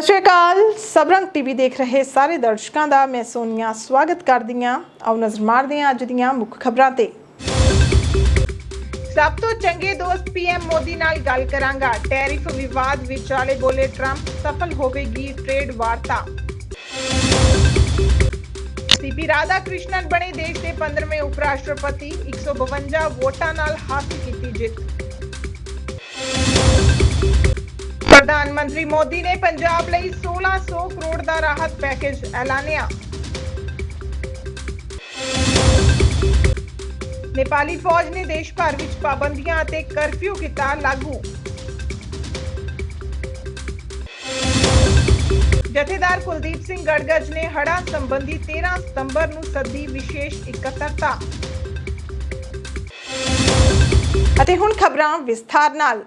ਸਤਿ ਸ਼੍ਰੀ ਅਕਾਲ। ਸਬਰੰਗ ਟੀਵੀ ਦੇਖ ਰਹੇ ਸਾਰੇ ਦਰਸ਼ਕਾਂ ਦਾ ਮੈਂ ਸੋਨੀਆ ਸਵਾਗਤ ਕਰਦੀ ਹਾਂ। ਆਓ ਨਜ਼ਰ ਮਾਰਦੇ ਹਾਂ ਅੱਜ ਦੀਆਂ ਮੁੱਖ ਖਬਰਾਂ ਤੇ। ਸਭ ਤੋਂ ਚੰਗੇ ਦੋਸਤ ਪੀਐਮ ਮੋਦੀ ਨਾਲ ਗੱਲ ਕਰਾਂਗਾ। ਟੈਰਿਫ ਵਿਵਾਦ ਵਿਚਾਲੇ ਬੋਲੇ ਟਰੰਪ ਸਫਲ ਹੋਵੇਗੀ ਟ੍ਰੇਡ ਵਾਰਤਾ। ਸੀਪੀ ਰਾਧਾ ਕ੍ਰਿਸ਼ਨਨ ਬਣੇ ਦੇਸ਼ ਦੇ 15ਵੇਂ ਉਪ ਰਾਸ਼ਟਰਪਤੀ 152 ਵੋਟਾਂ ਨਾਲ ਹਾਸਲ ਕੀਤੀ ਜਿੱਤ। ਪ੍ਰਧਾਨ ਮੰਤਰੀ ਮੋਦੀ ਨੇ ਪੰਜਾਬ ਲਈ 1600 ਕਰੋੜ ਦਾ ਰਾਹਤ ਪੈਕੇਜ ਐਲਾਨਿਆ। ਨੇਪਾਲੀ ਫੌਜ ਨੇ ਦੇਸ਼ ਭਰ ਵਿੱਚ ਪਾਬੰਦੀਆਂ ਅਤੇ ਕਰਫਿਊ ਕੀਤਾ ਲਾਗੂ। ਜਥੇਦਾਰ ਕੁਲਦੀਪ ਸਿੰਘ ਗੜਗੜ ਨੇ ਹੜ੍ਹਾਂ ਸੰਬੰਧੀ 13 ਸਤੰਬਰ ਨੂੰ ਸੱਦੀ ਵਿਸ਼ੇਸ਼ ਇਕੱਤਰਤਾ। ਅਤੇ ਹੁਣ ਖਬਰਾਂ ਵਿਸਥਾਰ ਨਾਲ।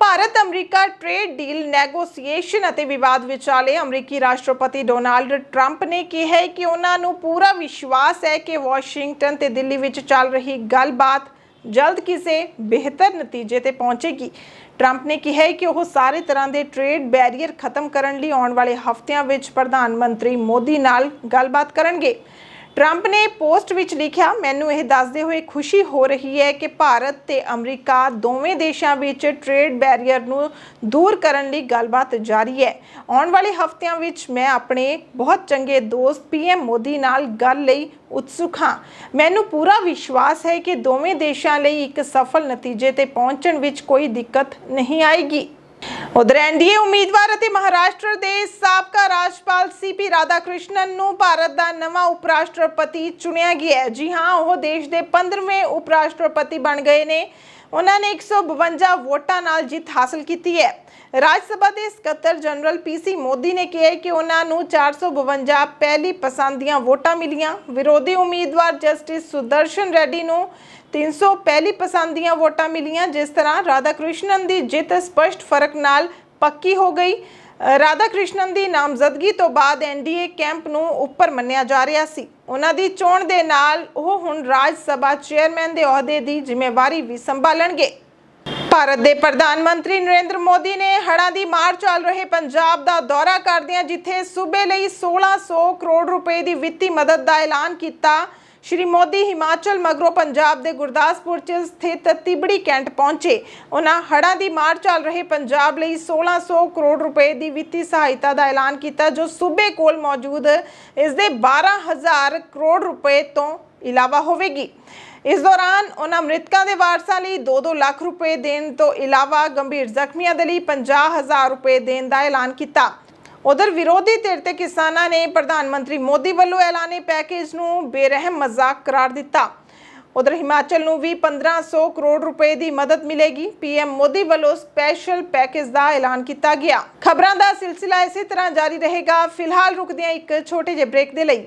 Bharat America trade deal negotiation ਅਤੇ ਵਿਵਾਦ ਵਿਚਾਲੇ ਅਮਰੀਕੀ ਰਾਸ਼ਟਰਪਤੀ ਡੋਨਾਲਡ ਟਰੰਪ ਨੇ ਕਿਹਾ ਹੈ ਕਿ ਉਹਨਾਂ ਨੂੰ ਪੂਰਾ ਵਿਸ਼ਵਾਸ ਹੈ ਕਿ ਵਾਸ਼ਿੰਗਟਨ ਤੇ ਦਿੱਲੀ ਵਿੱਚ ਚੱਲ ਰਹੀ ਗੱਲਬਾਤ ਜਲਦ ਕਿਸੇ ਬਿਹਤਰ ਨਤੀਜੇ ਤੇ ਪਹੁੰਚੇਗੀ। ਟਰੰਪ ਨੇ ਕਿਹਾ ਹੈ ਕਿ ਉਹ ਸਾਰੇ ਤਰ੍ਹਾਂ ਦੇ ਟ੍ਰੇਡ ਬੈਰੀਅਰ ਖਤਮ ਕਰਨ ਲਈ ਆਉਣ ਵਾਲੇ ਹਫ਼ਤਿਆਂ ਵਿੱਚ ਪ੍ਰਧਾਨ ਮੰਤਰੀ ਮੋਦੀ ਨਾਲ ਗੱਲਬਾਤ ਕਰਨਗੇ। ਟਰੰਪ ਨੇ ਪੋਸਟ ਵਿੱਚ ਲਿਖਿਆ, ਮੈਨੂੰ ਇਹ ਦੱਸਦੇ ਹੋਏ ਖੁਸ਼ੀ ਹੋ ਰਹੀ ਹੈ ਕਿ ਭਾਰਤ ਤੇ ਅਮਰੀਕਾ ਦੋਵੇਂ ਦੇਸ਼ਾਂ ਵਿੱਚ ਟ੍ਰੇਡ ਬੈਰੀਅਰ ਨੂੰ ਦੂਰ ਕਰਨ ਲਈ ਗੱਲਬਾਤ ਜਾਰੀ ਹੈ। ਆਉਣ ਵਾਲੇ ਹਫ਼ਤਿਆਂ ਵਿੱਚ ਮੈਂ ਆਪਣੇ ਬਹੁਤ ਚੰਗੇ ਦੋਸਤ ਪੀਐਮ ਮੋਦੀ ਨਾਲ ਗੱਲ ਲਈ ਉਤਸੁਕ ਹਾਂ। ਮੈਨੂੰ ਪੂਰਾ ਵਿਸ਼ਵਾਸ ਹੈ ਕਿ ਦੋਵੇਂ ਦੇਸ਼ਾਂ ਲਈ ਇੱਕ ਸਫਲ ਨਤੀਜੇ ਤੇ ਪਹੁੰਚਣ ਵਿੱਚ ਕੋਈ ਦਿੱਕਤ ਨਹੀਂ ਆਏਗੀ। ਉਧਰ ਐਨਡੀਏ ਉਮੀਦਵਾਰ ਅਤੇ ਮਹਾਰਾਸ਼ਟਰ ਦੇ ਸਾਬਕਾ ਰਾਜਪਾਲ ਸੀਪੀ ਰਾਧਾਕ੍ਰਿਸ਼ਨਨ ਨੂੰ ਭਾਰਤ ਦਾ ਨਵਾਂ ਉਪ ਰਾਸ਼ਟਰਪਤੀ ਚੁਣਿਆ ਗਿਆ ਹੈ ਜੀ ਹਾਂ ਉਹ ਦੇਸ਼ ਦੇ 15ਵੇਂ ਉਪ ਰਾਸ਼ਟਰਪਤੀ ਬਣ ਗਏ ਨੇ ਉਹਨਾਂ ਨੇ 152 ਵੋਟਾਂ ਨਾਲ ਜਿੱਤ ਹਾਸਲ ਕੀਤੀ ਹੈ ਰਾਜ ਸਭਾ ਦੇ ਸਕੱਤਰ ਜਨਰਲ ਪੀਸੀ ਮੋਦੀ ਨੇ ਕਿਹਾ ਹੈ ਕਿ ਉਹਨਾਂ ਨੂੰ 452 ਪਹਿਲੀ ਪਸੰਦ ਦੀਆਂ ਵੋਟਾਂ ਮਿਲੀਆਂ ਵਿਰੋਧੀ ਉਮੀਦਵਾਰ ਜਸਟਿਸ ਸੁਦਰਸ਼ਨ ਰੈਡੀ ਨੂੰ 300 ਪਹਿਲੀ ਪਸੰਦ ਦੀਆਂ ਵੋਟਾਂ ਮਿਲੀਆਂ, ਜਿਸ ਤਰ੍ਹਾਂ ਰਾਧਾ ਕ੍ਰਿਸ਼ਨਨ ਦੀ ਜਿੱਤ ਸਪਸ਼ਟ ਫ਼ਰਕ ਨਾਲ ਪੱਕੀ ਹੋ ਗਈ। ਰਾਧਾ ਕ੍ਰਿਸ਼ਨਨ ਦੀ ਨਾਮਜ਼ਦਗੀ ਤੋਂ ਬਾਅਦ ਐਨਡੀਏ ਕੈਂਪ ਨੂੰ ਉੱਪਰ ਮੰਨਿਆ ਜਾ ਰਿਹਾ ਸੀ। ਉਹਨਾਂ ਦੀ ਚੋਣ ਦੇ ਨਾਲ ਉਹ ਹੁਣ ਰਾਜ ਸਭਾ ਚੇਅਰਮੈਨ ਦੇ ਅਹੁਦੇ ਦੀ ਜ਼ਿੰਮੇਵਾਰੀ ਵੀ ਸੰਭਾਲਣਗੇ। ਭਾਰਤ ਦੇ ਪ੍ਰਧਾਨ ਮੰਤਰੀ ਨਰਿੰਦਰ ਮੋਦੀ ਨੇ ਹੜ੍ਹਾਂ ਦੀ ਮਾਰ ਚੱਲ ਰਹੇ ਪੰਜਾਬ ਦਾ ਦੌਰਾ ਕਰਦਿਆਂ ਜਿੱਥੇ ਸੂਬੇ ਲਈ 1600 ਕਰੋੜ ਰੁਪਏ ਦੀ ਵਿੱਤੀ ਮਦਦ ਦਾ ਐਲਾਨ ਕੀਤਾ ਸ਼੍ਰੀ ਮੋਦੀ ਹਿਮਾਚਲ ਮਗਰੋਂ ਪੰਜਾਬ ਦੇ ਗੁਰਦਾਸਪੁਰ 'ਚ ਸਥਿਤ ਤਿਬੜੀ ਕੈਂਟ ਪਹੁੰਚੇ। ਉਹਨਾਂ ਹੜ੍ਹਾਂ ਦੀ ਮਾਰ ਚੱਲ ਰਹੇ ਪੰਜਾਬ ਲਈ 1600 ਕਰੋੜ ਰੁਪਏ ਦੀ ਵਿੱਤੀ ਸਹਾਇਤਾ ਦਾ ਐਲਾਨ ਕੀਤਾ, ਜੋ ਸੂਬੇ ਕੋਲ ਮੌਜੂਦ ਇਸ ਦੇ 12000 ਕਰੋੜ ਰੁਪਏ ਤੋਂ ਇਲਾਵਾ ਹੋਵੇਗੀ। ਇਸ ਦੌਰਾਨ ਉਹਨਾਂ ਮ੍ਰਿਤਕਾਂ ਦੇ ਵਾਰਸਾਂ ਲਈ 2-2 ਲੱਖ ਰੁਪਏ ਦੇਣ ਤੋਂ ਇਲਾਵਾ ਗੰਭੀਰ ਜ਼ਖਮੀਆਂ ਦੇ ਲਈ 50000 ਰੁਪਏ ਦੇਣ ਦਾ ਐਲਾਨ ਕੀਤਾ। ਉਧਰ ਵਿਰੋਧੀ ਧਿਰ ਤੇ ਕਿਸਾਨਾਂ ਨੇ ਪ੍ਰਧਾਨ ਮੰਤਰੀ ਮੋਦੀ ਵੱਲੋਂ ਐਲਾਨੇ ਪੈਕੇਜ ਨੂੰ ਬੇਰਹਿਮ ਮਜ਼ਾਕ ਕਰਾਰ ਦਿੱਤਾ। ਉਧਰ ਹਿਮਾਚਲ ਨੂੰ ਵੀ 1500 ਕਰੋੜ ਰੁਪਏ ਦੀ ਮਦਦ ਮਿਲੇਗੀ। ਪੀਐਮ ਮੋਦੀ ਵੱਲੋਂ ਸਪੈਸ਼ਲ ਪੈਕੇਜ ਦਾ ਐਲਾਨ ਕੀਤਾ ਗਿਆ। ਖਬਰਾਂ ਦਾ ਸਿਲਸਿਲਾ ਇਸੇ ਤਰ੍ਹਾਂ ਜਾਰੀ ਰਹੇਗਾ। ਫਿਲਹਾਲ ਰੁਕਦੇ ਹਾਂ ਇੱਕ ਛੋਟੇ ਜਿਹੇ ਬ੍ਰੇਕ ਦੇ ਲਈ।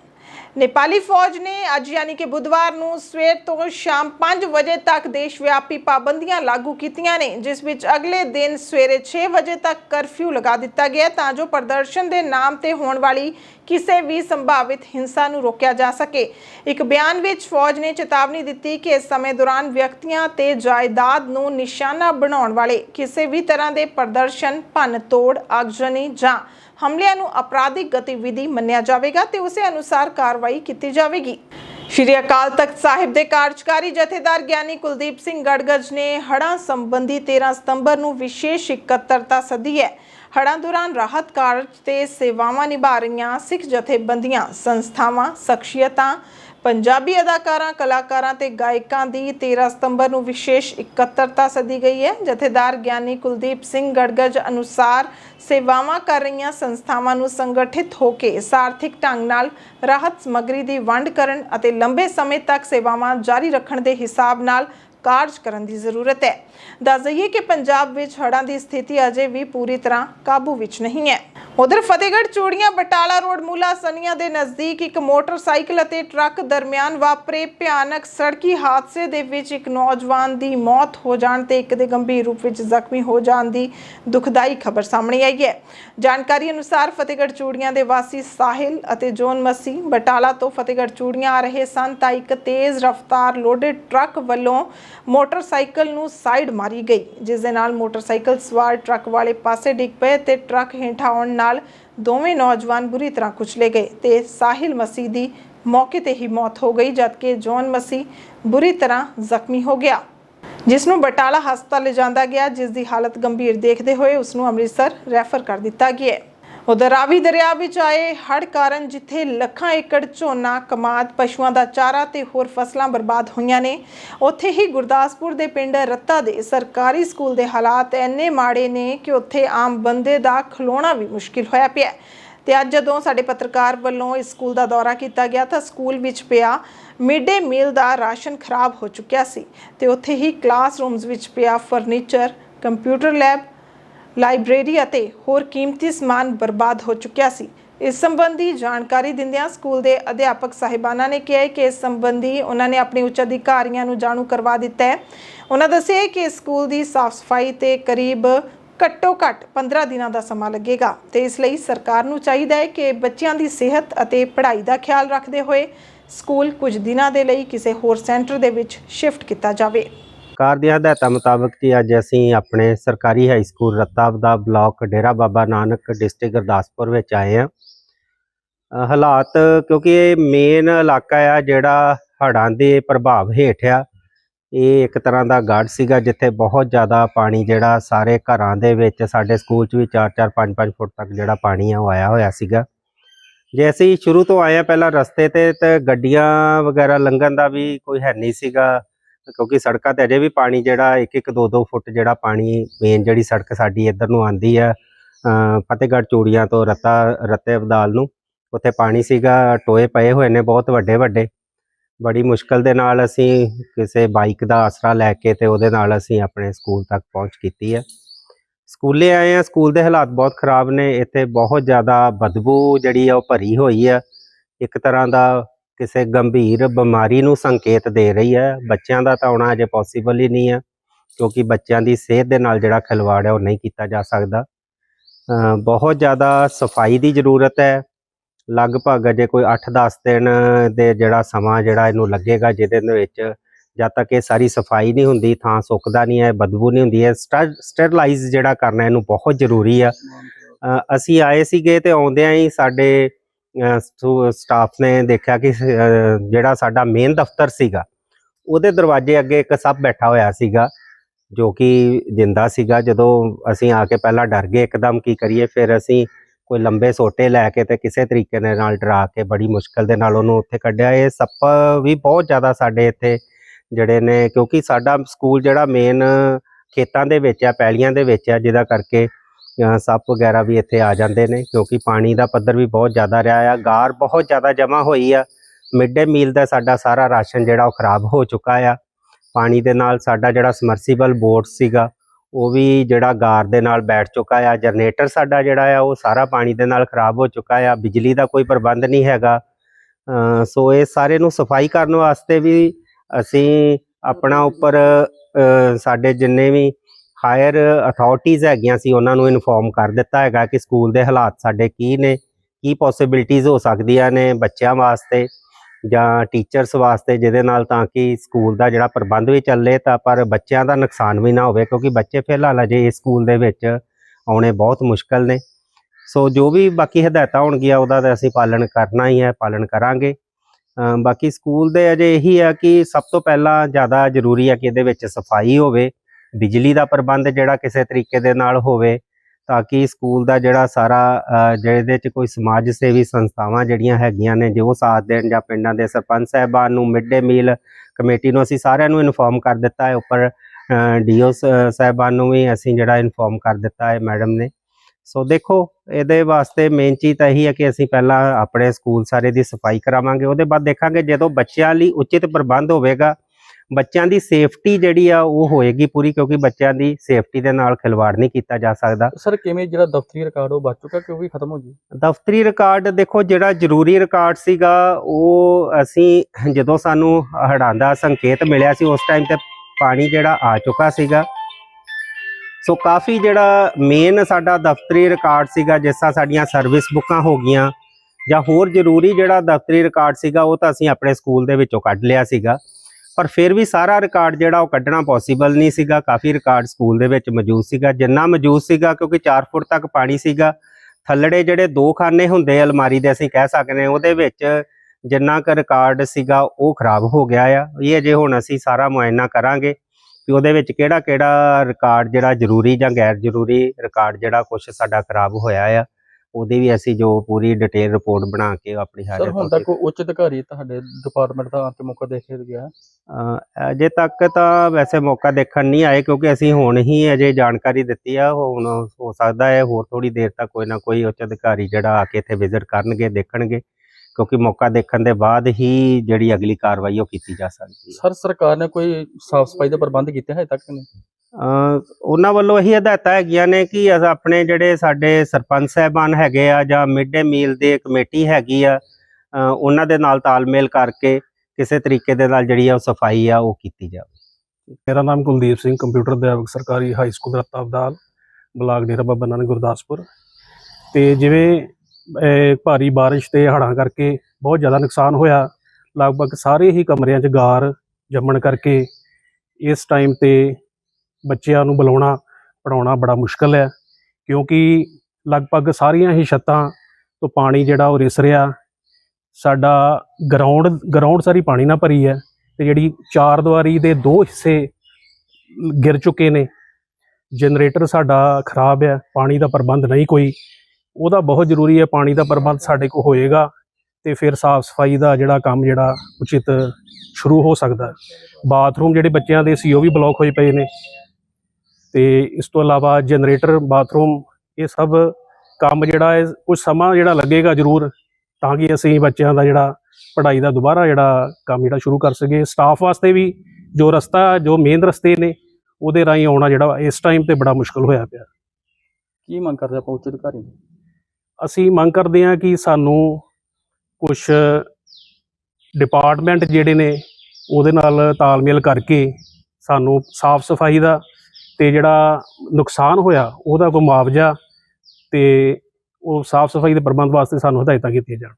ਨੇਪਾਲੀ ਫੌਜ ਨੇ ਅੱਜ ਯਾਨੀ ਕਿ ਬੁੱਧਵਾਰ ਨੂੰ ਸਵੇਰ ਤੋਂ ਸ਼ਾਮ 5 ਵਜੇ ਤੱਕ ਦੇਸ਼ ਵਿਆਪੀ ਪਾਬੰਦੀਆਂ ਲਾਗੂ ਕੀਤੀਆਂ ਨੇ, ਜਿਸ ਵਿੱਚ ਅਗਲੇ ਦਿਨ ਸਵੇਰੇ 6 ਵਜੇ ਤੱਕ ਕਰਫਿਊ ਲਗਾ ਦਿੱਤਾ ਗਿਆ ਤਾਂ ਜੋ ਪ੍ਰਦਰਸ਼ਨ ਦੇ ਨਾਮ ਤੇ ਹੋਣ ਵਾਲੀ ਕਿਸੇ ਵੀ ਸੰਭਾਵਿਤ ਹਿੰਸਾ ਨੂੰ ਰੋਕਿਆ ਜਾ ਸਕੇ। ਇੱਕ ਬਿਆਨ ਵਿੱਚ ਫੌਜ ਨੇ ਚੇਤਾਵਨੀ ਦਿੱਤੀ ਕਿ ਇਸ ਸਮੇਂ ਦੌਰਾਨ ਵਿਅਕਤੀਆਂ ਤੇ ਜਾਇਦਾਦ ਨੂੰ ਨਿਸ਼ਾਨਾ ਬਣਾਉਣ ਵਾਲੇ ਕਿਸੇ ਵੀ ਤਰ੍ਹਾਂ ਦੇ ਪ੍ਰਦਰਸ਼ਨ ਭੰਨ ਤੋੜ ਆਗਜਨੀ ਜਾਂ ਹਮਲਿਆਂ ਨੂੰ ਅਪਰਾਧਿਕ ਗਤੀਵਿਧੀ ਮੰਨਿਆ ਜਾਵੇਗਾ ਤੇ ਉਸੇ ਅਨੁਸਾਰ ਕਾਰਵਾਈ ਕੀਤੀ ਜਾਵੇਗੀ। ਸ਼੍ਰੀ ਅਕਾਲ ਤਖਤ ਸਾਹਿਬ ਦੇ ਕਾਰਜਕਾਰੀ ਜਥੇਦਾਰ ਗਿਆਨੀ ਕੁਲਦੀਪ ਸਿੰਘ ਗੜਗੜ ਨੇ ਹੜ੍ਹਾਂ ਸੰਬੰਧੀ 13 ਸਤੰਬਰ ਨੂੰ ਵਿਸ਼ੇਸ਼ ਇਕੱਤਰਤਾ ਸੱਦੀ ਹੈ। ਹੜ੍ਹਾਂ ਦੌਰਾਨ ਰਾਹਤ ਕਾਰਜ ਤੇ ਸੇਵਾਵਾਂ ਨਿਭਾ ਰਹੀਆਂ ਸਿੱਖ ਜਥੇਬੰਦੀਆਂ, ਸੰਸਥਾਵਾਂ, ਸ਼ਖਸੀਅਤਾਂ ਪੰਜਾਬੀ ਅਦਾਕਾਰਾਂ, ਕਲਾਕਾਰਾਂ ਤੇ ਗਾਇਕਾਂ ਦੀ 13 ਸਤੰਬਰ ਨੂੰ ਵਿਸ਼ੇਸ਼ ਇਕੱਤਰਤਾ ਸੱਦੀ ਗਈ ਹੈ। ਜਥੇਦਾਰ ਗਿਆਨੀ ਕੁਲਦੀਪ ਸਿੰਘ ਗੜਗੜ ਅਨੁਸਾਰ ਸੇਵਾਵਾਂ ਕਰ ਰਹੀਆਂ ਸੰਸਥਾਵਾਂ ਨੂੰ ਸੰਗਠਿਤ ਹੋ ਕੇ ਸਾਰਥਿਕ ਢੰਗ ਨਾਲ ਰਾਹਤ ਸਮੱਗਰੀ ਦੀ ਵੰਡ ਕਰਨ ਅਤੇ ਲੰਬੇ ਸਮੇਂ ਤੱਕ ਸੇਵਾਵਾਂ ਜਾਰੀ ਰੱਖਣ ਦੇ ਹਿਸਾਬ ਨਾਲ ਕਾਰਜ ਕਰਨ ਦੀ ਜ਼ਰੂਰਤ ਹੈ। ਦੱਸ ਦਈਏ ਕਿ ਪੰਜਾਬ ਵਿੱਚ ਹੜ੍ਹਾਂ ਦੀ ਸਥਿਤੀ ਅਜੇ ਵੀ ਪੂਰੀ ਤਰ੍ਹਾਂ ਕਾਬੂ ਵਿੱਚ ਨਹੀਂ ਹੈ। ਉਧਰ ਫਤਿਹਗੜ੍ਹ ਚੂੜੀਆਂ ਬਟਾਲਾ ਰੋਡ ਮੂਲਾ ਸਨੀਆ ਦੇ ਨਜ਼ਦੀਕ ਇੱਕ ਮੋਟਰਸਾਈਕਲ ਅਤੇ ਟਰੱਕ ਦਰਮਿਆਨ ਵਾਪਰੇ ਭਿਆਨਕ ਸੜਕੀ ਹਾਦਸੇ ਦੇ ਵਿੱਚ ਇੱਕ ਨੌਜਵਾਨ ਦੀ ਮੌਤ ਹੋ ਜਾਣ ਤੇ ਇੱਕ ਦੇ ਗੰਭੀਰ ਰੂਪ ਵਿੱਚ ਜ਼ਖਮੀ ਹੋ ਜਾਣ ਦੀ ਦੁਖਦਾਈ ਖਬਰ ਸਾਹਮਣੇ ਆਈ ਹੈ। ਜਾਣਕਾਰੀ ਅਨੁਸਾਰ ਫਤਿਹਗੜ੍ਹ ਚੂੜੀਆਂ ਦੇ ਵਾਸੀ ਸਾਹਿਲ ਅਤੇ ਜੋਨ ਮਸੀ ਬਟਾਲਾ ਤੋਂ ਫਤਿਹਗੜ੍ਹ ਚੂੜੀਆਂ ਆ ਰਹੇ ਸਨ ਤਾਂ ਇੱਕ ਤੇਜ਼ ਰਫ਼ਤਾਰ ਲੋਡਡ ਟਰੱਕ ਵੱਲੋਂ ਮੋਟਰਸਾਈਕਲ ਨੂੰ ਸਾਈਡ ਮਾਰੀ ਗਈ, ਜਿਸ ਦੇ ਨਾਲ ਮੋਟਰਸਾਈਕਲ ਸਵਾਰ ਟਰੱਕ ਵਾਲੇ ਪਾਸੇ ਡਿੱਗ ਪਏ ਤੇ ਟਰੱਕ ਹੇਠਾਂ ਆਉਣ ਨਾਲ ਦੋਵੇਂ ਨੌਜਵਾਨ ਬੁਰੀ ਤਰ੍ਹਾਂ ਕੁਚਲੇ ਗਏ ਤੇ ਸਾਹਿਲ ਮਸੀਹ ਦੀ ਮੌਕੇ ਤੇ ਹੀ ਮੌਤ ਹੋ ਗਈ, ਜਦਕਿ ਜੋਨ ਮਸੀਹ ਬੁਰੀ ਤਰ੍ਹਾਂ ਜ਼ਖਮੀ ਹੋ ਗਿਆ। ਜਿਸ ਨੂੰ ਬਟਾਲਾ ਹਸਪਤਾਲ ਲਿਜਾਂਦਾ ਗਿਆ ਜਿਸ ਦੀ ਹਾਲਤ ਗੰਭੀਰ ਦੇਖਦੇ ਹੋਏ ਉਸ ਨੂੰ ਅੰਮ੍ਰਿਤਸਰ ਰੈਫਰ ਕਰ ਦਿੱਤਾ ਗਿਆ ਉਧਰ ਰਾਵੀ ਦਰਿਆ ਵਿੱਚ ਆਏ ਹੜ੍ਹ ਕਾਰਨ ਜਿੱਥੇ ਲੱਖਾਂ ਏਕੜ ਝੋਨਾ, ਕਮਾਦ, ਪਸ਼ੂਆਂ ਦਾ ਚਾਰਾ ਤੇ ਹੋਰ ਫਸਲਾਂ ਬਰਬਾਦ ਹੋਈਆਂ ਨੇ, ਉੱਥੇ ਹੀ ਗੁਰਦਾਸਪੁਰ ਦੇ ਪਿੰਡ ਰੱਤਾ ਦੇ ਸਰਕਾਰੀ ਸਕੂਲ ਦੇ ਹਾਲਾਤ ਇੰਨੇ ਮਾੜੇ ਨੇ ਕਿ ਉੱਥੇ ਆਮ ਬੰਦੇ ਦਾ ਖਲੋਣਾ ਵੀ ਮੁਸ਼ਕਿਲ ਹੋਇਆ ਪਿਆ ਹੈ। ਤੇ ਅੱਜ ਜਦੋਂ ਸਾਡੇ ਪੱਤਰਕਾਰ ਵੱਲੋਂ ਇਸ ਸਕੂਲ ਦਾ ਦੌਰਾ ਕੀਤਾ ਗਿਆ ਤਾਂ ਸਕੂਲ ਵਿੱਚ ਪਿਆ ਮਿਡ ਡੇ ਮੀਲ ਦਾ ਰਾਸ਼ਨ ਖਰਾਬ ਹੋ ਚੁੱਕਿਆ ਸੀ ਤੇ ਉੱਥੇ ਹੀ ਕਲਾਸਰੂਮਸ ਵਿੱਚ ਪਿਆ ਫਰਨੀਚਰ, ਕੰਪਿਊਟਰ ਲੈਬ ਲਾਇਬ੍ਰੇਰੀ ਅਤੇ ਹੋਰ ਕੀਮਤੀ ਸਮਾਨ ਬਰਬਾਦ ਹੋ ਚੁੱਕਿਆ ਸੀ। ਇਸ ਸੰਬੰਧੀ ਜਾਣਕਾਰੀ ਦਿੰਦਿਆਂ ਸਕੂਲ ਦੇ ਅਧਿਆਪਕ ਸਾਹਿਬਾਨਾਂ ਨੇ ਕਿਹਾ ਕਿ ਇਸ ਸੰਬੰਧੀ ਉਹਨਾਂ ਨੇ ਆਪਣੇ ਉੱਚ ਅਧਿਕਾਰੀਆਂ ਨੂੰ ਜਾਣੂ ਕਰਵਾ ਦਿੱਤਾ ਹੈ। ਉਹਨਾਂ ਦੱਸਿਆ ਕਿ ਸਕੂਲ ਦੀ ਸਾਫ਼ ਸਫ਼ਾਈ ਤੇ ਕਰੀਬ ਘੱਟੋ ਘੱਟ 15 ਦਿਨਾਂ ਦਾ ਸਮਾਂ ਲੱਗੇਗਾ ਤੇ ਇਸ ਲਈ ਸਰਕਾਰ ਨੂੰ ਚਾਹੀਦਾ ਹੈ ਕਿ ਬੱਚਿਆਂ ਦੀ ਸਿਹਤ ਅਤੇ ਪੜ੍ਹਾਈ ਦਾ ਖਿਆਲ ਰੱਖਦੇ ਹੋਏ ਸਕੂਲ ਕੁਝ ਦਿਨਾਂ ਦੇ ਲਈ ਕਿਸੇ ਹੋਰ ਸੈਂਟਰ ਦੇ ਵਿੱਚ ਸ਼ਿਫਟ ਕੀਤਾ ਜਾਵੇ। ਸਰਕਾਰ ਦੀਆਂ ਹਦਾਇਤਾਂ ਮੁਤਾਬਕ ਜੀ ਅੱਜ ਅਸੀਂ ਆਪਣੇ ਸਰਕਾਰੀ ਹਾਈ ਸਕੂਲ ਰਤਾਬ ਦਾ ਬਲਾਕ ਡੇਰਾ ਬਾਬਾ ਨਾਨਕ ਡਿਸਟ੍ਰਿਕਟ ਗੁਰਦਾਸਪੁਰ ਵਿੱਚ ਆਏ ਹਾਂ। ਹਾਲਾਤ, ਕਿਉਂਕਿ ਇਹ ਮੇਨ ਇਲਾਕਾ ਆ ਜਿਹੜਾ ਹੜ੍ਹਾਂ ਦੇ ਪ੍ਰਭਾਵ ਹੇਠ ਆ। ਇਹ ਇੱਕ ਤਰ੍ਹਾਂ ਦਾ ਗੜ ਸੀਗਾ ਜਿੱਥੇ ਬਹੁਤ ਜ਼ਿਆਦਾ ਪਾਣੀ ਜਿਹੜਾ ਸਾਰੇ ਘਰਾਂ ਦੇ ਵਿੱਚ, ਸਾਡੇ ਸਕੂਲ 'ਚ ਵੀ 4-4 5-5 ਫੁੱਟ ਤੱਕ ਜਿਹੜਾ ਪਾਣੀ ਆ ਉਹ ਆਇਆ ਹੋਇਆ ਸੀਗਾ। ਜੇ ਅਸੀਂ ਸ਼ੁਰੂ ਤੋਂ ਆਏ ਆ ਪਹਿਲਾਂ ਰਸਤੇ ਤੇ ਤੇ ਗੱਡੀਆਂ ਵਗੈਰਾ ਲੰਘਣ ਦਾ ਵੀ ਕੋਈ ਹੈ ਨਹੀਂ ਸੀਗਾ। ਕਿਉਂਕਿ ਸੜਕਾਂ ਤੇ ਅਜੇ ਵੀ ਪਾਣੀ ਜਿਹੜਾ 1-1 2-2 ਫੁੱਟ ਜਿਹੜਾ ਪਾਣੀ ਮੇਨ ਜਿਹੜੀ ਸੜਕ ਸਾਡੀ ਇੱਧਰ ਨੂੰ ਆਂਦੀ ਆ ਫਤਿਹਗੜ੍ਹ ਚੂੜੀਆਂ ਤੋਂ ਰਤਾ, ਰਤੇ ਅਬਦਾਲ ਨੂੰ, ਉੱਥੇ ਪਾਣੀ ਸੀਗਾ, ਟੋਏ ਪਏ ਹੋਏ ਨੇ ਬਹੁਤ ਵੱਡੇ ਵੱਡੇ। ਬੜੀ ਮੁਸ਼ਕਲ ਦੇ ਨਾਲ ਅਸੀਂ ਕਿਸੇ ਬਾਈਕ ਦਾ ਆਸਰਾ ਲੈ ਕੇ ਤੇ ਉਹਦੇ ਨਾਲ ਅਸੀਂ ਆਪਣੇ ਸਕੂਲ ਤੱਕ ਪਹੁੰਚ ਕੀਤੀ ਹੈ ਸਕੂਲੇ ਆਏ ਆ, ਸਕੂਲ ਦੇ ਹਾਲਾਤ ਬਹੁਤ ਖਰਾਬ ਨੇ, ਇੱਥੇ ਬਹੁਤ ਜ਼ਿਆਦਾ ਬਦਬੂ ਜਿਹੜੀ ਆ ਉਹ ਭਰੀ ਹੋਈ ਆ। ਇੱਕ ਤਰ੍ਹਾਂ ਦਾ ਕਿਸੇ ਗੰਭੀਰ ਬਿਮਾਰੀ ਨੂੰ ਸੰਕੇਤ ਦੇ ਰਹੀ ਹੈ। ਬੱਚਿਆਂ ਦਾ ਤਾਂ ਆਉਣਾ ਅਜੇ ਪੋਸੀਬਲ ਹੀ ਨਹੀਂ ਹੈ, ਕਿਉਂਕਿ ਬੱਚਿਆਂ ਦੀ ਸਿਹਤ ਦੇ ਨਾਲ ਜਿਹੜਾ ਖਿਲਵਾੜ ਹੈ ਉਹ ਨਹੀਂ ਕੀਤਾ ਜਾ ਸਕਦਾ। ਬਹੁਤ ਜ਼ਿਆਦਾ ਸਫ਼ਾਈ ਦੀ ਜ਼ਰੂਰਤ ਹੈ। ਲਗਭਗ ਅਜੇ ਕੋਈ 8-10 ਦਿਨ ਦੇ ਜਿਹੜਾ ਸਮਾਂ ਜਿਹੜਾ ਇਹਨੂੰ ਲੱਗੇਗਾ, ਜਿਹਦੇ ਵਿੱਚ ਜਦ ਤੱਕ ਇਹ ਸਾਰੀ ਸਫ਼ਾਈ ਨਹੀਂ ਹੁੰਦੀ, ਥਾਂ ਸੁੱਕਦਾ ਨਹੀਂ ਹੈ, ਬਦਬੂ ਨਹੀਂ ਹੁੰਦੀ ਹੈ ਸਟਰਲਾਈਜ਼ ਜਿਹੜਾ ਕਰਨਾ ਇਹਨੂੰ ਬਹੁਤ ਜ਼ਰੂਰੀ ਆ ਅਸੀਂ ਆਏ ਸੀਗੇ ਤੇ ਆਉਂਦਿਆਂ ਹੀ ਸਾਡੇ ਸਟਾਫ ਨੇ ਦੇਖਿਆ ਕਿ ਜਿਹੜਾ ਸਾਡਾ ਮੇਨ ਦਫ਼ਤਰ ਸੀਗਾ, ਉਹਦੇ ਦਰਵਾਜ਼ੇ ਅੱਗੇ ਇੱਕ ਸੱਪ ਬੈਠਾ ਹੋਇਆ ਸੀਗਾ, ਜੋ ਕਿ ਜਿੰਦਾ ਸੀਗਾ। ਜਦੋਂ ਅਸੀਂ ਆ ਕੇ ਪਹਿਲਾਂ ਡਰ ਗਏ, ਇੱਕਦਮ ਕੀ ਕਰੀਏ, ਫਿਰ ਅਸੀਂ ਕੋਈ ਲੰਬੇ ਸੋਟੇ ਲੈ ਕੇ ਤੇ ਕਿਸੇ ਤਰੀਕੇ ਦੇ ਨਾਲ ਡਰਾ ਕੇ ਬੜੀ ਮੁਸ਼ਕਲ ਦੇ ਨਾਲ ਉਹਨੂੰ ਉੱਥੇ ਕੱਢਿਆ। ਇਹ ਸੱਪ ਵੀ ਬਹੁਤ ਜ਼ਿਆਦਾ ਸਾਡੇ ਇੱਥੇ ਜਿਹੜੇ ਨੇ, ਕਿਉਂਕਿ ਸਾਡਾ ਸਕੂਲ ਜਿਹੜਾ ਮੇਨ ਖੇਤਾਂ ਦੇ ਵਿੱਚ ਆ, ਪੈਲੀਆਂ ਦੇ ਵਿੱਚ ਆ, ਜਿਹਦਾ ਕਰਕੇ ਸੱਪ ਵਗੈਰਾ ਵੀ ਇੱਥੇ ਆ ਜਾਂਦੇ ਨੇ, ਕਿਉਂਕਿ ਪਾਣੀ ਦਾ ਪੱਧਰ ਵੀ ਬਹੁਤ ਜ਼ਿਆਦਾ ਰਿਹਾ ਆ, ਗਾਰ ਬਹੁਤ ਜ਼ਿਆਦਾ ਜਮ੍ਹਾਂ ਹੋਈ ਆ। ਮਿਡ ਡੇ ਮੀਲ ਦਾ ਸਾਡਾ ਸਾਰਾ ਰਾਸ਼ਨ ਜਿਹੜਾ ਉਹ ਖਰਾਬ ਹੋ ਚੁੱਕਾ ਆ। ਪਾਣੀ ਦੇ ਨਾਲ ਸਾਡਾ ਜਿਹੜਾ ਸਮਰਸੀਬਲ ਬੋਟ ਸੀਗਾ, ਉਹ ਵੀ ਜਿਹੜਾ ਗਾਰ ਦੇ ਨਾਲ ਬੈਠ ਚੁੱਕਾ ਆ। ਜਨਰੇਟਰ ਸਾਡਾ ਜਿਹੜਾ ਆ, ਉਹ ਸਾਰਾ ਪਾਣੀ ਦੇ ਨਾਲ ਖਰਾਬ ਹੋ ਚੁੱਕਾ ਆ। ਬਿਜਲੀ ਦਾ ਕੋਈ ਪ੍ਰਬੰਧ ਨਹੀਂ ਹੈਗਾ। ਸੋ ਇਹ ਸਾਰੇ ਨੂੰ ਸਫ਼ਾਈ ਕਰਨ ਵਾਸਤੇ ਵੀ ਅਸੀਂ ਆਪਣਾ ਉੱਪਰ ਸਾਡੇ ਜਿੰਨੇ ਵੀ ਹਾਇਰ ਅਥਾਰਟੀਆਂ ਹੈਗੀਆਂ ਸੀ, ਉਹਨਾਂ ਨੂੰ ਇਨਫੋਰਮ ਕਰ ਦਿੱਤਾ ਹੈਗਾ ਕਿ ਸਕੂਲ ਦੇ ਹਾਲਾਤ ਸਾਡੇ ਕੀ ਨੇ, ਕੀ ਪੋਸਿਬਿਲਿਟੀਆਂ ਹੋ ਸਕਦੀਆਂ ਨੇ ਬੱਚਿਆਂ ਵਾਸਤੇ ਜਾਂ ਟੀਚਰਸ ਵਾਸਤੇ ਜਿਹਦੇ ਨਾਲ ਤਾਂ ਕਿ ਸਕੂਲ ਦਾ ਜਿਹੜਾ ਪ੍ਰਬੰਧ ਵੀ ਚੱਲੇ ਤਾਂ ਪਰ ਬੱਚਿਆਂ ਦਾ ਨੁਕਸਾਨ ਵੀ ਨਾ ਹੋਵੇ ਕਿਉਂਕਿ ਬੱਚੇ ਫਿਲਹਾਲ ਅਜੇ ਇਸ ਸਕੂਲ ਦੇ ਵਿੱਚ ਆਉਣੇ ਬਹੁਤ ਮੁਸ਼ਕਲ ਨੇ। ਸੋ ਜੋ ਵੀ ਬਾਕੀ ਹਦਾਇਤਾਂ ਹੋਣਗੀਆਂ ਉਹਦਾ ਤਾਂ ਅਸੀਂ ਪਾਲਣ ਕਰਨਾ ਹੀ ਹੈ, ਪਾਲਣ ਕਰਾਂਗੇ। ਬਾਕੀ ਸਕੂਲ ਦੇ ਅਜੇ ਇਹੀ ਆ ਕਿ ਸਭ ਤੋਂ ਪਹਿਲਾਂ ਜ਼ਿਆਦਾ ਜ਼ਰੂਰੀ ਹੈ ਕਿ ਇਹਦੇ ਵਿੱਚ ਸਫ਼ਾਈ ਹੋਵੇ। ਬਿਜਲੀ ਦਾ ਪ੍ਰਬੰਧ ਜਿਹੜਾ ਕਿਸੇ ਤਰੀਕੇ ਦੇ ਨਾਲ ਹੋਵੇ ਤਾਂ ਕਿ ਸਕੂਲ ਦਾ ਜਿਹੜਾ ਸਾਰਾ ਅ, ਜਿਹਦੇ ਚ ਕੋਈ ਸਮਾਜ ਸੇਵੀ ਸੰਸਥਾਵਾਂ ਜਿਹੜੀਆਂ ਹੈਗੀਆਂ ਨੇ ਜੋ ਸਾਥ ਦੇਣ ਜਾਂ ਪਿੰਡਾਂ ਦੇ ਸਰਪੰਚ ਸਾਹਿਬਾਨ ਨੂੰ ਮਿਡ ਡੇ ਮੀਲ ਕਮੇਟੀ ਨੂੰ ਅਸੀਂ ਸਾਰਿਆਂ ਨੂੰ ਇਨਫੋਰਮ ਕਰ ਦਿੱਤਾ ਹੈ ਉੱਪਰ ਡੀਓ ਸਾਹਿਬਾਨ ਨੂੰ ਵੀ ਅਸੀਂ ਜਿਹੜਾ ਇਨਫੋਰਮ ਕਰ ਦਿੱਤਾ ਹੈ ਮੈਡਮ ਨੇ। ਸੋ ਦੇਖੋ ਇਹਦੇ ਵਾਸਤੇ ਮੇਨ ਚੀਜ਼ ਤਾਂ ਇਹੀ ਹੈ ਕਿ ਅਸੀਂ ਪਹਿਲਾਂ ਆਪਣੇ ਸਕੂਲ ਸਾਰੇ ਦੀ ਸਫ਼ਾਈ ਕਰਾਵਾਂਗੇ ਉਹਦੇ ਬਾਅਦ ਦੇਖਾਂਗੇ ਜਦੋਂ ਬੱਚਿਆਂ ਲਈ ਉਚਿਤ ਪ੍ਰਬੰਧ ਹੋਵੇਗਾ ਬੱਚਿਆਂ ਦੀ ਸੇਫਟੀ ਜਿਹੜੀ ਆ ਉਹ ਹੋਏਗੀ ਪੂਰੀ ਕਿਉਂਕਿ ਬੱਚਿਆਂ ਦੀ ਸੇਫਟੀ ਦੇ ਨਾਲ ਖਿਲਵਾੜ ਨਹੀਂ ਕੀਤਾ ਜਾ ਸਕਦਾ। ਸਰ ਕਿਵੇਂ ਜਿਹੜਾ ਦਫ਼ਤਰੀ ਰਿਕਾਰਡ ਉਹ ਬਚ ਚੁੱਕਾ ਕਿ ਉਹ ਵੀ ਖਤਮ ਹੋ ਜੀ ਦਫ਼ਤਰੀ ਰਿਕਾਰਡ ਦੇਖੋ ਜਿਹੜਾ ਜ਼ਰੂਰੀ ਰਿਕਾਰਡ ਸੀਗਾ ਉਹ ਅਸੀਂ ਜਦੋਂ ਸਾਨੂੰ ਹੜ੍ਹਾਂ ਦਾ ਸੰਕੇਤ ਮਿਲਿਆ ਸੀ ਉਸ ਟਾਈਮ ਤੇ ਪਾਣੀ ਜਿਹੜਾ ਆ ਚੁੱਕਾ ਸੀਗਾ। ਸੋ ਕਾਫੀ ਜਿਹੜਾ ਮੇਨ ਸਾਡਾ ਦਫ਼ਤਰੀ ਰਿਕਾਰਡ ਸੀਗਾ ਜਿਸ ਸਾਡੀਆਂ ਸਰਵਿਸ ਬੁੱਕਾਂ ਹੋ ਗਈਆਂ ਜਾਂ ਹੋਰ ਜ਼ਰੂਰੀ ਜਿਹੜਾ ਦਫ਼ਤਰੀ ਰਿਕਾਰਡ ਸੀਗਾ ਉਹ ਤਾਂ ਅਸੀਂ ਆਪਣੇ ਸਕੂਲ ਦੇ ਵਿੱਚੋਂ ਕੱਢ ਲਿਆ ਸੀਗਾ। ਪਰ ਫਿਰ ਵੀ ਸਾਰਾ ਰਿਕਾਰਡ ਜਿਹੜਾ ਉਹ ਕੱਢਣਾ ਪੋਸੀਬਲ ਨਹੀਂ ਸੀਗਾ। ਕਾਫੀ ਰਿਕਾਰਡ ਸਕੂਲ ਦੇ ਵਿੱਚ ਮੌਜੂਦ ਸੀਗਾ। ਜਿੰਨਾ ਮੌਜੂਦ ਸੀਗਾ, ਕਿਉਂਕਿ 4 ਫੁੱਟ ਤੱਕ ਪਾਣੀ ਸੀਗਾ, ਥੱਲੜੇ ਜਿਹੜੇ ਦੋ ਖਾਨੇ ਹੁੰਦੇ ਅਲਮਾਰੀ ਦੇ, ਅਸੀਂ ਕਹਿ ਸਕਦੇ ਹਾਂ, ਉਹਦੇ ਵਿੱਚ ਜਿੰਨਾ ਕੁ ਰਿਕਾਰਡ ਸੀਗਾ, ਉਹ ਖਰਾਬ ਹੋ ਗਿਆ ਆ। ਇਹ ਅਜੇ ਹੁਣ ਅਸੀਂ ਸਾਰਾ ਮੁਆਇਨਾ ਕਰਾਂਗੇ ਕਿ ਉਹਦੇ ਵਿੱਚ ਕਿਹੜਾ ਕਿਹੜਾ ਰਿਕਾਰਡ ਜਿਹੜਾ ਜ਼ਰੂਰੀ ਜਾਂ ਗੈਰ ਜ਼ਰੂਰੀ ਰਿਕਾਰਡ ਜਿਹੜਾ ਕੁਝ ਸਾਡਾ ਖਰਾਬ ਹੋਇਆ ਆ। ਉਹਦੀ ਵੀ ਅਸੀਂ ਜੋ ਪੂਰੀ ਡਿਟੇਲ ਰਿਪੋਰਟ ਬਣਾ ਕੇ ਆਪਣੀ ਸਰ ਹਾਜ਼ਰ ਹੁਣ ਤੱਕ ਕੋਈ ਉੱਚ ਅਧਿਕਾਰੀ ਤੁਹਾਡੇ ਡਿਪਾਰਟਮੈਂਟ ਦਾ ਆ ਕੇ ਮੌਕਾ ਦੇਖ ਕੇ ਗਿਆ? ਅਹ ਅਜੇ ਤੱਕ ਤਾਂ ਵੈਸੇ ਮੌਕਾ ਦੇਖਣ ਨਹੀਂ ਆਏ ਕਿਉਂਕਿ ਅਸੀਂ ਹੁਣ ਹੀ ਅਜੇ ਜਾਣਕਾਰੀ ਦਿੱਤੀ ਆ ਹੁਣ ਹੋ ਸਕਦਾ ਹੈ ਹੋਰ ਥੋੜੀ ਦੇਰ ਤੱਕ ਕੋਈ ਨਾ ਕੋਈ ਉੱਚ ਅਧਿਕਾਰੀ ਜਿਹੜਾ ਆ ਕੇ ਇੱਥੇ ਵਿਜ਼ਿਟ ਕਰਨਗੇ ਦੇਖਣਗੇ ਕਿਉਂਕਿ ਮੌਕਾ ਦੇਖਣ ਦੇ ਬਾਅਦ ਹੀ ਜਿਹੜੀ ਅਗਲੀ ਕਾਰਵਾਈ ਉਹ ਕੀਤੀ ਜਾ ਸਕਦੀ ਹੈ। ਸਰ ਸਰਕਾਰ ਨੇ ਕੋਈ ਸਾਫ਼ ਸਫ਼ਾਈ ਦਾ ਪ੍ਰਬੰਧ ਕੀਤਾ ਹੈ ਤੱਕ ਨਹੀਂ? ਉਹਨਾਂ ਵੱਲੋਂ ਇਹੀ ਹਦਾਇਤਾਂ ਹੈਗੀਆਂ ਨੇ ਕਿ ਅਸ- ਆਪਣੇ ਜਿਹੜੇ ਸਾਡੇ ਸਰਪੰਚ ਸਾਹਿਬਾਨ ਹੈਗੇ ਆ ਜਾਂ ਮਿਡ ਡੇ ਮੀਲ ਦੇ ਕਮੇਟੀ ਹੈਗੀ ਆ ਉਹਨਾਂ ਦੇ ਨਾਲ ਤਾਲਮੇਲ ਕਰਕੇ ਕਿਸੇ ਤਰੀਕੇ ਦੇ ਨਾਲ ਜਿਹੜੀ ਆ ਉਹ ਸਫ਼ਾਈ ਆ ਉਹ ਕੀਤੀ ਜਾਵੇ। ਮੇਰਾ ਨਾਮ ਕੁਲਦੀਪ ਸਿੰਘ, ਕੰਪਿਊਟਰ ਅਧਿਆਪਕ, ਸਰਕਾਰੀ ਹਾਈ ਸਕੂਲ ਰਤਾਬਦਾਲ ਬਲਾਕ ਡੇਰਾ ਬਾਬਾ ਨਾਨਕ ਗੁਰਦਾਸਪੁਰ। ਤੇ ਜਿਵੇਂ ਭਾਰੀ ਬਾਰਿਸ਼ ਤੇ ਹੜ੍ਹਾਂ ਕਰਕੇ ਬਹੁਤ ਜ਼ਿਆਦਾ ਨੁਕਸਾਨ ਹੋਇਆ, ਲਗਭਗ ਸਾਰੇ ਹੀ ਕਮਰਿਆਂ 'ਚ ਗਾਰ ਜੰਮਣ ਕਰਕੇ ਇਸ ਟਾਈਮ ਤੇ ਬੱਚਿਆਂ ਨੂੰ ਬੁਲਾਉਣਾ ਪੜਾਉਣਾ ਬੜਾ ਮੁਸ਼ਕਲ ਹੈ, ਕਿਉਂਕਿ ਲਗਭਗ ਸਾਰੀਆਂ ਹੀ ਛੱਤਾਂ ਤੋਂ ਪਾਣੀ ਜਿਹੜਾ ਉਹ ਰਿਸ ਰਿਹਾ। ਸਾਡਾ ਗਰਾਊਂਡ ਗਰਾਊਂਡ ਸਾਰੀ ਪਾਣੀ ਨਾਲ ਭਰੀ ਹੈ ਤੇ ਜਿਹੜੀ ਚਾਰ ਦੀਵਾਰੀ ਦੇ ਦੋ ਹਿੱਸੇ ਗਿਰ ਚੁੱਕੇ ਨੇ। ਜਨਰੇਟਰ ਸਾਡਾ ਖਰਾਬ ਹੈ, ਪਾਣੀ ਦਾ ਪ੍ਰਬੰਧ ਨਹੀਂ ਕੋਈ। ਉਹਦਾ ਬਹੁਤ ਜ਼ਰੂਰੀ ਹੈ, ਪਾਣੀ ਦਾ ਪ੍ਰਬੰਧ ਸਾਡੇ ਕੋਲ ਹੋਏਗਾ ਤੇ ਫਿਰ ਸਾਫ਼ ਸਫ਼ਾਈ ਦਾ ਜਿਹੜਾ ਕੰਮ ਜਿਹੜਾ ਉਚਿਤ ਸ਼ੁਰੂ ਹੋ ਸਕਦਾ ਬਾਥਰੂਮ ਜਿਹੜੇ ਬੱਚਿਆਂ ਦੇ ਸੀ ਉਹ ਵੀ ਬਲੌਕ ਹੋਏ ਪਏ ਨੇ। ਤੇ ਇਸ ਤੋਂ ਇਲਾਵਾ ਜਨਰੇਟਰ ਬਾਥਰੂਮ ਇਹ ਸਭ ਕੰਮ ਜਿਹੜਾ ਹੈ ਕੁਝ ਸਮਾਂ ਜਿਹੜਾ ਲੱਗੇਗਾ ਜ਼ਰੂਰ ਤਾਂ ਕਿ ਅਸੀਂ ਬੱਚਿਆਂ ਦਾ ਜਿਹੜਾ ਪੜ੍ਹਾਈ ਦਾ ਦੁਬਾਰਾ ਜਿਹੜਾ ਕੰਮ ਜਿਹੜਾ ਸ਼ੁਰੂ ਕਰ ਸਕੀਏ ਸਟਾਫ ਵਾਸਤੇ ਵੀ ਜੋ ਰਸਤਾ ਜੋ ਮੇਨ ਰਸਤੇ ਨੇ ਉਹਦੇ ਰਾਹੀਂ ਆਉਣਾ ਜਿਹੜਾ ਇਸ ਟਾਈਮ ਤੇ ਬੜਾ ਮੁਸ਼ਕਲ ਹੋਇਆ ਪਿਆ ਕੀ ਮੰਗ ਕਰਦੇ ਆਪਾਂ ਉੱਚ ਅਧਿਕਾਰੀ? ਅਸੀਂ ਮੰਗ ਕਰਦੇ ਹਾਂ ਕਿ ਸਾਨੂੰ ਕੁਝ ਡਿਪਾਰਟਮੈਂਟ ਜਿਹੜੇ ਨੇ ਉਹਦੇ ਨਾਲ ਤਾਲਮੇਲ ਕਰਕੇ ਸਾਨੂੰ ਸਾਫ਼ ਸਫ਼ਾਈ ਦਾ ਤੇ ਜਿਹੜਾ ਨੁਕਸਾਨ ਹੋਇਆ, ਉਹਦਾ ਕੋਈ ਮੁਆਵਜ਼ਾ ਤੇ ਉਹ ਸਾਫ਼ ਸਫ਼ਾਈ ਦੇ ਪ੍ਰਬੰਧ ਵਾਸਤੇ ਸਾਨੂੰ ਹਦਾਇਤਾਂ ਕੀਤੀਆਂ ਜਾਣ।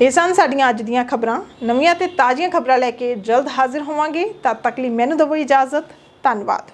ਇਹ ਸਨ ਸਾਡੀਆਂ ਅੱਜ ਦੀਆਂ ਖਬਰਾਂ। ਨਵੀਆਂ ਤੇ ਤਾਜ਼ੀਆਂ ਖਬਰਾਂ ਲੈ ਕੇ ਜਲਦ ਹਾਜ਼ਰ ਹੋਵਾਂਗੇ। ਤਦ ਤੱਕ ਲਈ ਮੈਨੂੰ ਦਿਓ ਇਜਾਜ਼ਤ। ਧੰਨਵਾਦ।